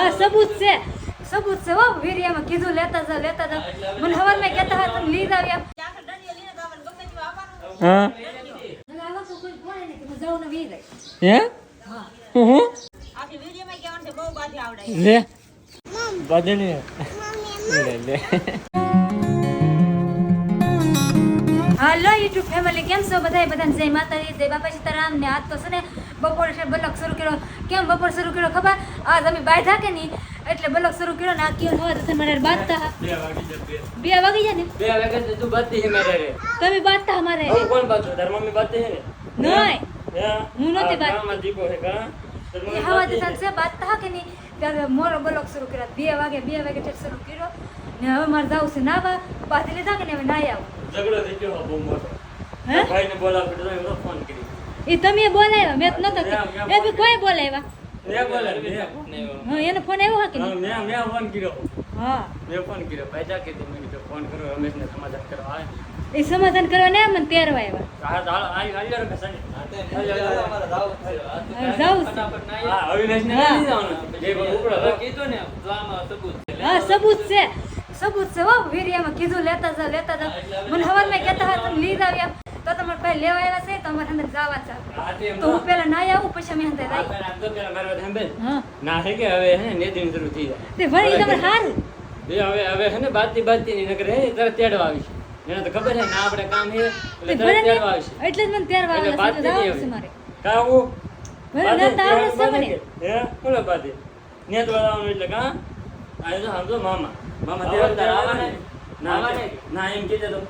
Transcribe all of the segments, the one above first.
હા સબૂત છે. સબૂત છે હો. વીડિયામાં કીધું લેતા જાવ લેતા જાવ મને હવારમાં કહેતા હતા તમે લઈ જાવ એમ હા? હવે આવા તો કોઈ ફોન નહીં કે હું જાઉં ને વી જાય હે? હા. હું હું? આખી વિડીયોમાં કહેવાનું છે બહુ બાથી આવડે. લે. બદલી લે લે. હાલો યુટ્યુબ ફેમિલી કેમ છો? બધા બધાને જય માતાજી જય બાપા સીતારામ. ને આજ તો છે ને બપોરે છે બલક શરૂ કર્યો. કેમ બપોર શરૂ કર્યો ખબર? આજ અમે બાંધા કે નહીં? એટલે બલક શરૂ કર્યો ને આ કયો હોય તો મને બાંધતા બે વાગી જાય ને? બે વાગે તો તું બાતી હે મારે. રે તમે બાંધતા અમારે. હું કોણ બાતું તાર મમ્મી બાતી હે ને? નહીં. હે? નહોતી બાતી. દીપો હે કા? હવા બાતી હે? બાંધતા કે નહીં? ત્યારે મોરો બલક શરૂ કર્યો. બે વાગે બે વાગે છે શરૂ કર્યો. ને હવે મારે જવું છે નાવા. બાંધી લીધા કે ને હવે નાઈ આવું. ઝઘડો થઈ ગયો બહુ મોટો. હે? ભાઈને બોલાવ તો ફોન કરી એ તમે બોલાવ્યા મેં તો નતો એ બી કોઈ બોલાવ્યા? એને ફોન આવ્યો કે મેં મેં ફોન કર્યો. હા. મેં ફોન કર્યો. ભાઈ જા મેં કીધું ફોન કરો રમેશને સમાધાન કરવા આવે. એ સમાધાન કરવા ને મને તેરવા આવ્યા. હા હાલ આવી આવી યાર કસાને હવે જાઉં છે. હા અવિનાશને હા. નહીં જવાનું. જે પણ ઉપડો હતો કીધું ને તો આમાં સબૂત છે. સબૂત છે. સબૂત છે હો વીડિયામાં કીધું લેતા જાવ લેતા જાવ મને હવારમાં કહેતા હતા લીધા એમ તો તમારે પાસે લેવા આવ્યા છે તમારે અંદર જવા છે. તો હું પેલા ના આવું પછી અમે અંદર આવી તો ના હે કે હવે હે ને દિન શરૂ થઈ જાય. તે વળી તમારે હારું એ હવે હવે હે ને બાતી બાતી ની નકરે હે તરત તેડવા આવીશ એને તો ખબર છે ના આપણે કામ હે એટલે તરત તેડવા આવી છે. એટલે જ મને તેડવા આવે છે છે મારે. કાવું ભલે ના તો છે મને હે? બોલો બાતી નેત વાળાનું એટલે કા? આ જો સમજો મામા. મામા તેડવા તાર આવવાને? ના? ના એમ કીધે તો.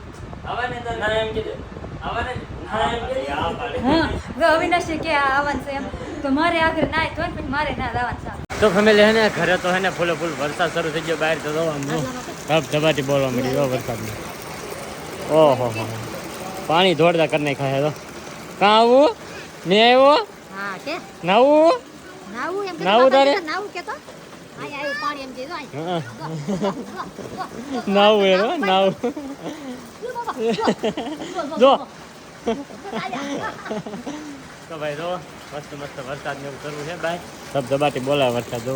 આવવાને તો ના એમ કીધે આવવાને ના. હા અવિનાશી કે આ આવવાનું છે એમ. તો મારે આગળ નાય તો મારે ના જવાનું છે. તો ફેમિલી હે ને ઘરે તો હે ને ફૂલે ફૂલ વરસાદ શરૂ થઈ ગયો બહાર તો જો ધબ ધબાટી બોલવા મળી ગયો વરસાદની ઓહો હો પાણી ધોડતા કરી નાખ્યા તો કાં આવું? મેં આવ્યો? હા કે? નાવું? નાવું એમ નાવું તારે? નવું કેતો આય આયું પાણી એમ કીધું આય હા. નાવું એ રો નાવું જો તો ભાઈ જો મસ્ત મસ્ત વરસાદ ને એવું શરૂ છે ભાઈ ધબ ધબાટી બોલાવે વરસાદ જો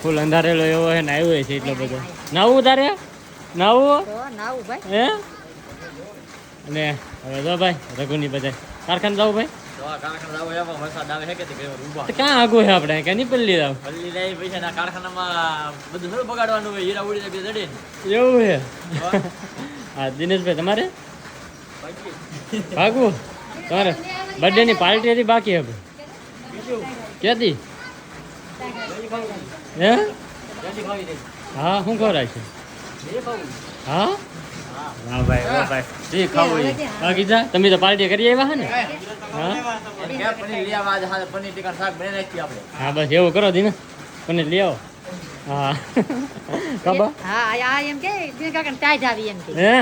ફૂલ અંધારેલો એવો હે ને આવ્યો છે એટલો બધો નાવું તારે નાવું નાવું ભાઈ હે અને હવે જો ભાઈ રઘુની બધા કારખાને જાવ ભાઈ ક્યાં આગું છે આપણે નહીં પલ્લી પૈસા ના કારખાનામાં બધું થોડું બગાડવાનું હોય હીરા ઉડી જાય જડે એવું છે હા. દિનેશભાઈ તમારે? ભાગવું તમારે બર્થડે ની પાર્ટી હતી બાકી હવે? ક્યાંથી? હે. હા શું ખવડાય છે? હા? વાહ ભાઈ વાહ ભાઈ. જે ખાવું એ બાકી તમે તો પાર્ટી કરી આવ્યા હે ને? હા. એને કહે પનીર લઈ આવા આજે. હાલ પનીર ટીકા શાક બનાવી નાખીએ આપણે. હા બસ એવું કરો દિને અને લઈ આવો. હા. ખબર હા આ એમ કે દિન કાકા ટાઈટ આવી એમ કે. હે?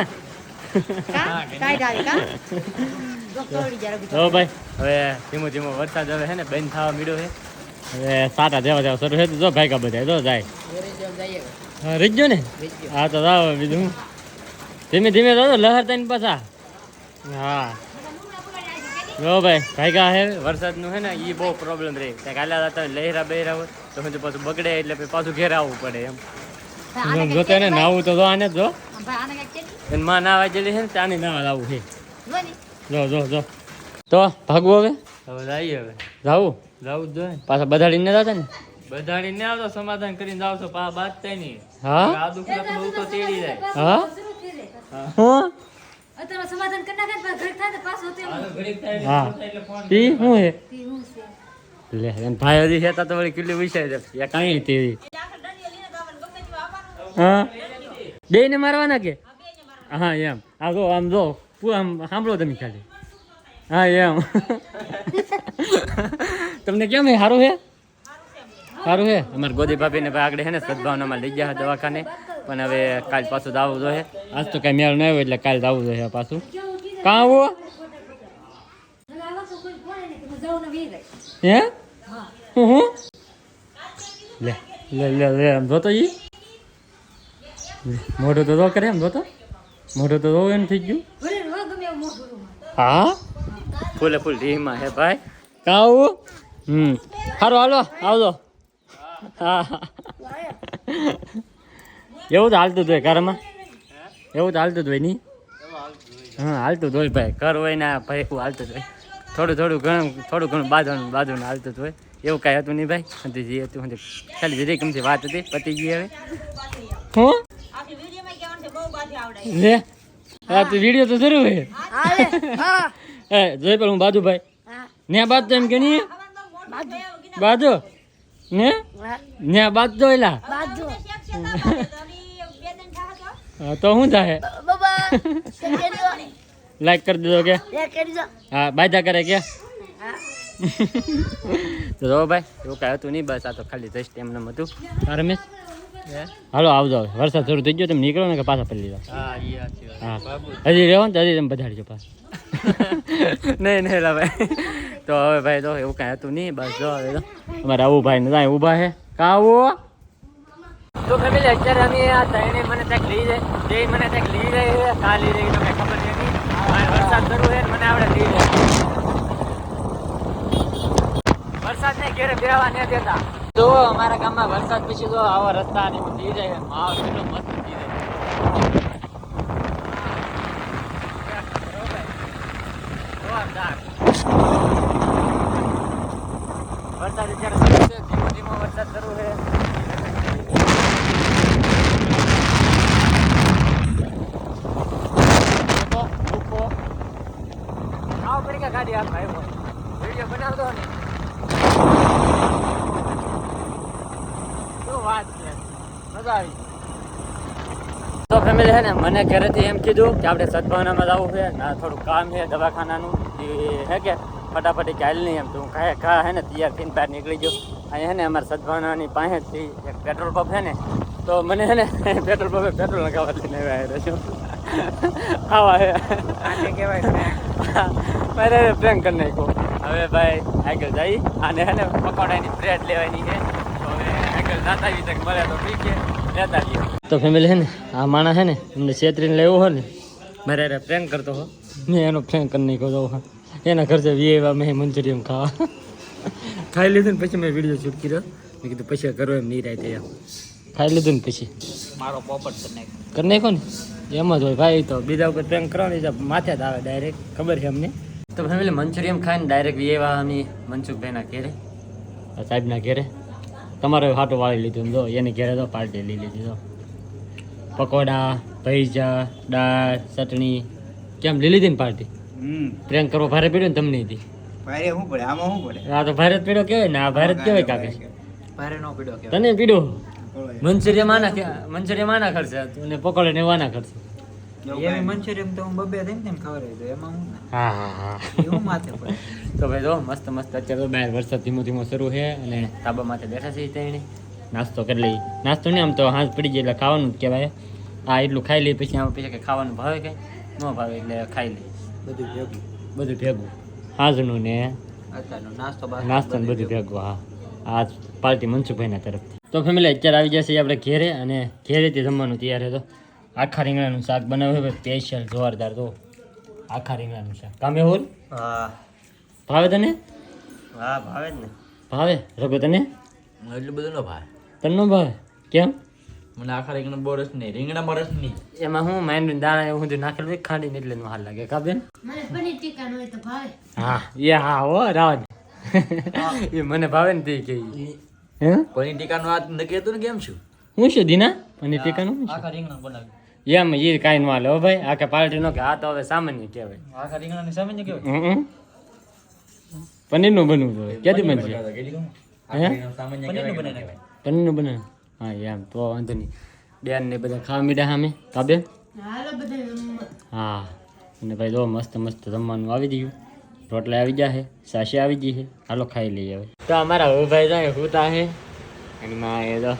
ટાઈટ આવી કા? જો તોડી જા રઘુ જો ભાઈ હવે ધીમો ધીમો વરસાદ હવે છે ને બંધ થવા મીડો છે હવે સાટા જેવા જેવા શરૂ છે. જો ભાઈ કા બધા જો જાય. હા ને. હા તો જાવ બીજું હું. ધીમે ધીમે જો લહેર તઈને પાછા. હા. જો ભાઈ ભાઈગા હે. વરસાદનું હે ને એ બહુ પ્રોબ્લેમ રહે. ત્યાં કાલે હતા લહેરા બહેરા હોય તો પછી પાછું બગડે એટલે પછી પાછું ઘેર આવવું પડે એમ. જો તેને નાવું તો જો આને જો ભાઈ આને કઈ કે એને માં નાવા જેલી છે ને ત્યાંની નાવા લાવવું છે જો જો જો જો. તો ભાગવું હવે? હવે જઈએ હવે. જાવું? જાવું જ જોઈએ. પાછા બધાડીને જતા ને? બધાડીને આવતો સમાધાન કરીને જાવ છો પા બાદ થાય નહીં. હા? આ દુખલા તો તેડી જાય. હા. હું? સમાધાન કરી નાખે ને ઘડીક થાય તો પાછું તેમ. હાલો ઘડીક થાય હા. એટલે એટલે ફોન તી શું હે તે હું છે. લે ભાઈ હજી છે તો વળી કેટલી વિષય છે? કાંઈ હા? બે ને મારવાના કે? હા એમ. આ જો આમ જો પૂ આમ સાંભળો તમે ખાલી. હા એમ. તમને કેમ હે સારું હે સારું હે અમારે ગોદી ભાભીને ભાઈ આગળ હે ને સદભાવનામાં લઈ ગયા દવાખાને. પણ હવે કાલ પાછું દાવું જોઈએ. આજ તો કઈ મેળ ન આવ્યો એટલે કાલ દાવું જોઈએ પાછું. કાં આવું હું? હે? લે લે લે લે આમ જોતો ઈ? મોઢું તો જો કરે એમ જોતો? મોઢું તો દો એમ થઈ ગયું. હા? ફૂલે ફૂલ ધીમા હે ભાઈ. કાં આવું? હમ. સારું હાલો આવજો. હા. એવું તો હાલતું જ હોય ઘરમાં? એવું તો હાલતું જ હોય નહીં હા હાલતું જ હોય ભાઈ. ઘર હોય ને ભાઈ એવું હાલતું જ હોય. થોડું થોડું ઘણું થોડું ઘણું બાજુ બાજુનું હાલતું જ હોય. એવું કાંઈ હતું નહીં ભાઈ? હતી જે હતું હતી ખાલી જરી કેમથી વાત હતી પતી ગઈ હવે. હું? લે? હા તો વીડિયો તો જરૂર હે. એ જોઈ પણ હું બાજુ ભાઈ. ને બાદ તો એમ કે નહીં બાજુ? ને ને બાદ તો એલા? બાજુ. હા, તો શું થાય લાઈક કરી દીધો કે? હા બાયદા કરે કે? તો જો ભાઈ એવું કાંઈ હતું નહીં બસ આ તો ખાલી જસ્ટ એમને હતું. રમેશ? હાલો આવજો હવે. વરસાદ શરૂ થઈ ગયો તમે નીકળો ને કે પાછા પડી લીધા. હા હજી રહેવો ને હજી તમે બધાડજો પાછા. નહીં નહીં લા ભાઈ. તો હવે ભાઈ તો એવું કાંઈ હતું નહીં બસ જો હવે તો અમારે આવું ભાઈ ને ત્યાં ઊભા છે કાવો આવું તો ફેમિલી અત્યારે અમે આ ત્રણે મને ત્યાં લઈ જાય. જે મને ત્યાં લઈ જાય છે કા લઈ જાય તો કંઈ ખબર બહાર વરસાદ કરવું છે મને આપણે લઈ જાય. વરસાદ ને ઘેરે બેહવા ન દેતા. તો અમારા ગામમાં વરસાદ પછી તો આવા રસ્તા ને થઈ જાય, માહોલ કેટલો મસ્ત થઈ જાય. વરસાદ અત્યારે શરૂ છે ધીમો ધીમો વરસાદ શરૂ છે ઊભો, ઊભો. આવો કરી કે ગાડી હાથમાં આવ્યો વીડિયો બનાવતો ને શું વાત છે મજા આવી તો ફેમિલી છે ને મને ઘરેથી એમ કીધું કે આપણે સદભાવનામાં જવું છે. ના થોડું કામ છે દવાખાનાનું. એ હે કે ફટાફટી ચાલ નહીં એમ. તો હું કાંઈ કા હે ને તૈયાર થઈને બહાર નીકળી ગયો. અહીંયા છે ને અમારે સદભાવનાની પાસેથી એક પેટ્રોલ પંપ છે ને તો મને છે ને પેટ્રોલ પંપે પેટ્રોલ લગાવવા લઈને આવ્યા છું આવા હે. કહેવાય મારે પ્રેમ કરી નાખો હવે ભાઈ આગળ જઈ અને હે ને પકોડાની બ્રેડ લેવાની છે. તો હવે આગળ જાતા આવી તક મળે તો ઠીક છે તો ફેમિલી છે ને આ માણસ છે ને એમને છેતરીને લેવો હોય ને મારે અરે પ્રેમ કરતો હો મેં એનો પ્રેમ કરી નાખ્યો તો એના ખર્ચે વી એવા મેં મંચુરિયમ ખાવા. ખાઈ લીધું ને પછી મેં વીડિયો શૂટ કર્યો. મેં કીધું પછી કરો એમ નહીં રાતે એમ ખાઈ લીધું ને પછી. મારો પોપટ કરી નાખ્યો. કરી નાખ્યો ને? એમ જ હોય ભાઈ તો બીજા ઉપર પ્રેમ કરવાની તો માથે જ આવે ડાયરેક્ટ ખબર છે અમને? તો ફેમિલી મંચુરિયમ ખાઈને ડાયરેક્ટ એવા અમે મનસુખભાઈના ઘેરે. સાહેબના ઘેરે. તમારે હાટો વાળી લીધું ને જો એની ઘેરે તો પાર્ટી લઈ લીધી તો પકોડા ભૈજા દાળ ચટણી કેમ લઈ લીધી ને પાર્ટી? હમ. કરવો ભારે પીડ્યો ને તમને હતી ભારે શું પડે? આમાં શું પડે? આ તો ભારત પીડો કહેવાય ને આ ભારત કહેવાય કાકે ભારે નો પીડો કે તને પીડો મંચુરિયા માના મંચુરિયા માના ખર્ચે? અને પકોડા ને વાના ખર્ચે? એવી મંચુરિયન તો હું બબે તેમ તો એમાં હું હા હા હા. એવું માથે પડે. તો ભાઈ જો મસ્ત મસ્ત. અત્યારે તો બહાર વરસાદ ધીમો ધીમો શરૂ છે અને તાબા માથે બેઠા છે તેણે નાસ્તો કરી લઈ નાસ્તો નહીં આમ તો હાથ પડી જાય એટલે ખાવાનું જ કહેવાય. આ એટલું ખાઈ લઈ પછી આમાં પછી કે ખાવાનું ભાવે કંઈ ન ભાવે એટલે ખાઈ લઈએ. બધું ભેગું. બધું ભેગું. હાજનું ને અત્યારનો નાસ્તો નાસ્તો ને બધું ભેગું હા. આ પાર્ટી મનસુખભાઈના તરફથી. તો ફેમિલી અત્યારે આવી જશે આપણે ઘેરે અને ઘેરેથી જમવાનું તૈયાર છે તો. આખા રીંગણાનું શાક બનાવ્યું છે સ્પેશિયલ જોરદાર તો આખા રીંગણાનું શાક. કામે હોલ? હા. ભાવે તને? હા ભાવે જ ને. ભાવે? રઘુ તને? એટલું બધું ન ભાવે. તને ન ભાવે? કેમ? મને આખા રીંગણા બોરસ નહીં. રીંગણા રસ નહીં. એમાં હું માઇન્ડ દાણા એવું બધું નાખેલું હોય ખાંડીને એટલે હાલ લાગે. કાબેન મને પનીર ટીકા હોય તો ભાવે. હા એ હા હો રાજ એ મને ભાવે ને તે કે હે? પનીર ટીકાનું આ નક્કી હતું ને કેમ છું હું શું દીના? પનીર ટીકાનું આખા રીંગણા બનાવ્યું? એમ ઈ કઈ ન હાલે. હો ભાઈ આખે પાર્ટી નો કે આ તો હવે સામાન્ય કહેવાય. આખા રીંગણાની સામે ને કેવાય હમ. પનીરનું બનવું જોઈએ. ક્યાંથી બનશે? હે? પનીરનું બનાવી. બને હા એમ તો વાંધો નહીં. બેન ને બધા ખાવા મીડા સામે. કાબે? હાલો હા. અને ભાઈ જો મસ્ત મસ્ત જમવાનું આવી ગયું. રોટલા આવી ગયા છે સાસી આવી ગઈ છે. હાલો ખાઈ લઈએ હવે. તો અમારા ભાઈ જાય હુતા છે. અને માં એ તો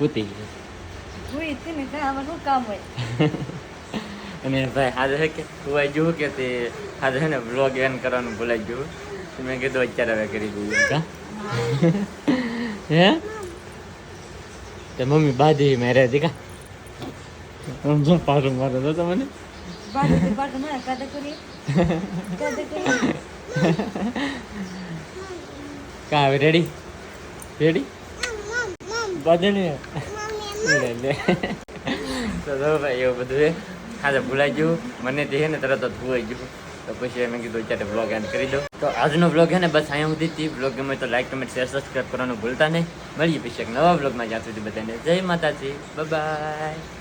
હુતી ગઈ. હું શું કામ હોય? અને ભાઈ આજે છે કે હુવાઈ ગયું કે તે આજે છે ને બ્લોગ એન કરવાનું ભૂલાઈ ગયું. તો મેં કીધું અત્યારે હવે કરી દઈએ કા? હે. તે મમ્મી બાધી મેરે દીકા સમજો પાછું મારે તો તમને? કરીએ કાદા કરીએ કા હવે રેડી રેડી બાંધણી લે લે તો જો ભાઈ, એવું બધું એ આજે ભૂલાઈ ગયું. મને તે છે ને તરત જ ભૂલાઈ ગયું. તો પછી મેં કીધું, અત્યારે બ્લોગ એન્ડ કરી દો. તો આજનો બ્લોગ છે ને, બસ અહીંયા સુધી હતી. બ્લોગ ગમે તો લાઈક કમેન્ટ શેર સબસ્ક્રાઈબ કરવાનું ભૂલતા નહીં. મળીએ પછી એક નવા બ્લોગમાં જ્યાં સુધી બધાને જય માતાજી. બાય